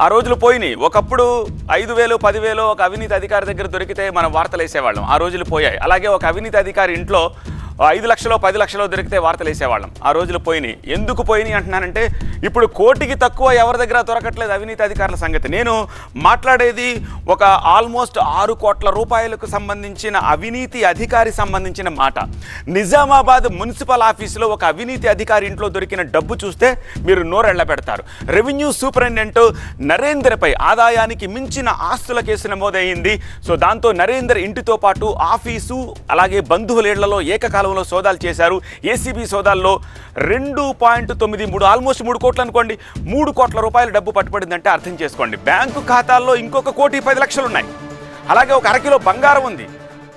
ఆ రోజులు పోయినాయి. ఒకప్పుడు ఐదు వేలు పదివేలు ఒక అవినీతి అధికారి దగ్గర దొరికితే మనం వార్తలు వేసేవాళ్ళం. ఆ రోజులు పోయాయి. అలాగే ఒక అవినీతి అధికారి ఇంట్లో ఐదు లక్షలో పది లక్షలో దొరికితే వార్తలు వేసేవాళ్ళం. ఆ రోజులు పోయినాయి. ఎందుకు పోయినాయి అంటున్నానంటే ఇప్పుడు కోటికి తక్కువ ఎవరి దగ్గర దొరకట్లేదు అవినీతి అధికారుల సంగతి. నేను మాట్లాడేది ఒక ఆల్మోస్ట్ ఆరు కోట్ల రూపాయలకు సంబంధించిన అవినీతి అధికారి సంబంధించిన మాట. నిజామాబాద్ మున్సిపల్ ఆఫీసులో ఒక అవినీతి అధికారి ఇంట్లో దొరికిన డబ్బు చూస్తే మీరు నోరెళ్ళ పెడతారు. రెవెన్యూ సూపరింటెండెంట్ నరేందర్పై ఆదాయానికి మించిన ఆస్తుల కేసు నమోదయ్యింది. సో దాంతో నరేందర్ ఇంటితో పాటు ఆఫీసు అలాగే బంధువుల ఇళ్ళలో ఏకకాలంలో సోదాలు చేశారు. ఏసీబీ సోదాల్లో రెండు పాయింట్ తొమ్మిది మూడు ఆల్మోస్ట్ మూడు కోట్లు అనుకోండి మూడు కోట్ల రూపాయల డబ్బు పట్టుబడిందంటే అర్థం చేసుకోండి. బ్యాంకు ఖాతాల్లో ఇంకొక కోటి పది లక్షలు ఉన్నాయి అలాగే ఒక అరకిలో బంగారం ఉంది.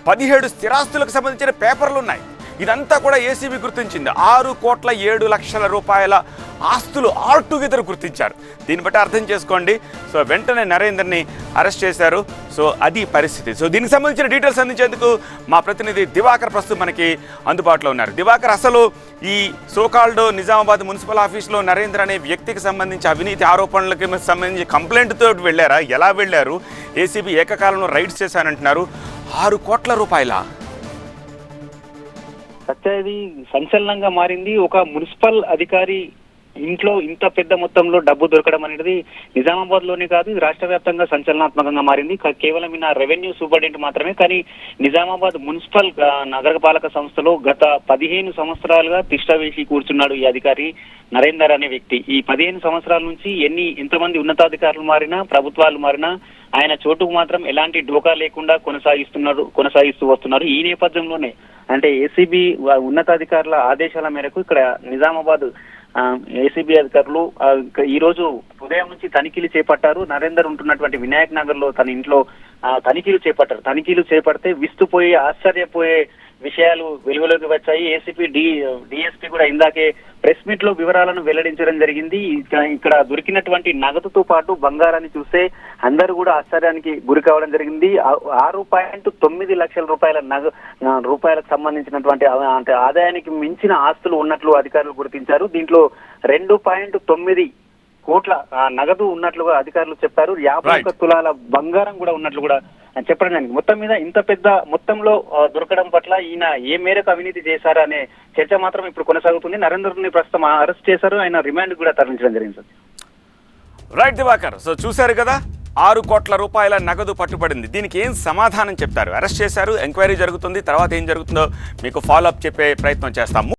పదిహేడు స్థిరాస్తులకు సంబంధించిన పేపర్లు ఉన్నాయి ఇదంతా కూడా ఏసీబీ గుర్తించింది. ఆరు కోట్ల ఏడు లక్షల రూపాయల ఆస్తులు ఆల్ టుగెదర్ గుర్తించారు. దీన్ని బట్టి అర్థం చేసుకోండి. సో వెంటనే నరేందర్ని అరెస్ట్ చేశారు. సో అది పరిస్థితి. సో దీనికి సంబంధించిన డీటెయిల్స్ అందించేందుకు మా ప్రతినిధి దివాకర్ ప్రస్తుతం మనకి అందుబాటులో ఉన్నారు. దివాకర్ అసలు ఈ సోకాల్డ్ నిజామాబాద్ మున్సిపల్ ఆఫీస్లో నరేంద్ర అనే వ్యక్తికి సంబంధించి అవినీతి ఆరోపణలకి సంబంధించి కంప్లైంట్తో వెళ్ళారా? ఎలా వెళ్ళారు? ఏసీబీ ఏకకాలంలో రైడ్స్ చేశానంటున్నారు. ఆరు కోట్ల రూపాయల. సత్య ఇది సంచలనంగా మారింది. ఒక మున్సిపల్ అధికారి ఇంట్లో ఇంత పెద్ద మొత్తంలో డబ్బు దొరకడం అనేది నిజామాబాద్లోనే కాదు రాష్ట్ర వ్యాప్తంగా సంచలనాత్మకంగా మారింది. కేవలం ఈయన రెవెన్యూ సూపరింటెండెంట్ మాత్రమే కానీ నిజామాబాద్ మున్సిపల్ నగరపాలక సంస్థలో గత పదిహేను సంవత్సరాలుగా తిష్ట వేసి కూర్చున్నాడు ఈ అధికారి నరేందర్ అనే వ్యక్తి. ఈ పదిహేను సంవత్సరాల నుంచి ఎన్ని ఎంతమంది ఉన్నతాధికారులు మారినా ప్రభుత్వాలు మారినా ఆయన చోటుకు మాత్రం ఎలాంటి ఢోకా లేకుండా కొనసాగిస్తున్నారు కొనసాగిస్తూ వస్తున్నారు. ఈ నేపథ్యంలోనే అంటే ఏసీబీ ఉన్నతాధికారుల ఆదేశాల మేరకు ఇక్కడ నిజామాబాద్ ఏసీబీ అధికారులు ఈ రోజు ఉదయం నుంచి తనిఖీలు చేపట్టారు. నరేందర్ ఉంటున్నటువంటి వినాయక్ నగర్లో తన ఇంట్లో ఆ, తనిఖీలు చేపట్టారు. తనిఖీలు చేపడితే విస్తుపోయి ఆశ్చర్యపోయే విషయాలు వెలుగులోకి వచ్చాయి. ఏసీపీ డి డిఎస్పీ కూడా ఇందాకే ప్రెస్ మీట్లో వివరాలను వెల్లడించడం జరిగింది. ఇక- ఇక్కడ దొరికినటువంటి నగదుతో పాటు బంగారాన్ని చూస్తే అందరూ కూడా ఆశ్చర్యానికి గురి కావడం జరిగింది. ఆరు పాయింట్ తొమ్మిది లక్షల రూపాయల నగ రూపాయలకు సంబంధించినటువంటి అంటే ఆదాయానికి మించిన ఆస్తులు ఉన్నట్లు అధికారులు గుర్తించారు. దీంట్లో రెండు పాయింట్ తొమ్మిది కోట్ల నగదు ఉన్నట్లుగా అధికారులు చెప్పారు. యాభై. ఒక్క తులాల బంగారం కూడా ఉన్నట్లు కూడా చెప్పడం జరిగింది. మొత్తం మీద ఇంత పెద్ద మొత్తంలో దొరకడం పట్ల ఈయన ఏ మేరకు అవినీతి చేశారు అనే చర్చ మాత్రం ఇప్పుడు కొనసాగుతుంది. నరేందర్ని ప్రస్తుతం అరెస్ట్ చేశారు. ఆయన రిమాండ్ కూడా తరలించడం జరిగింది సార్. రైట్ దివాకర్ సో చూశారు కదా ఆరు కోట్ల రూపాయల నగదు పట్టుబడింది. దీనికి ఏం సమాధానం చెప్తారు? అరెస్ట్ చేశారు ఎంక్వైరీ జరుగుతుంది తర్వాత ఏం జరుగుతుందో మీకు ఫాలో అప్ చెప్పే ప్రయత్నం చేస్తాము.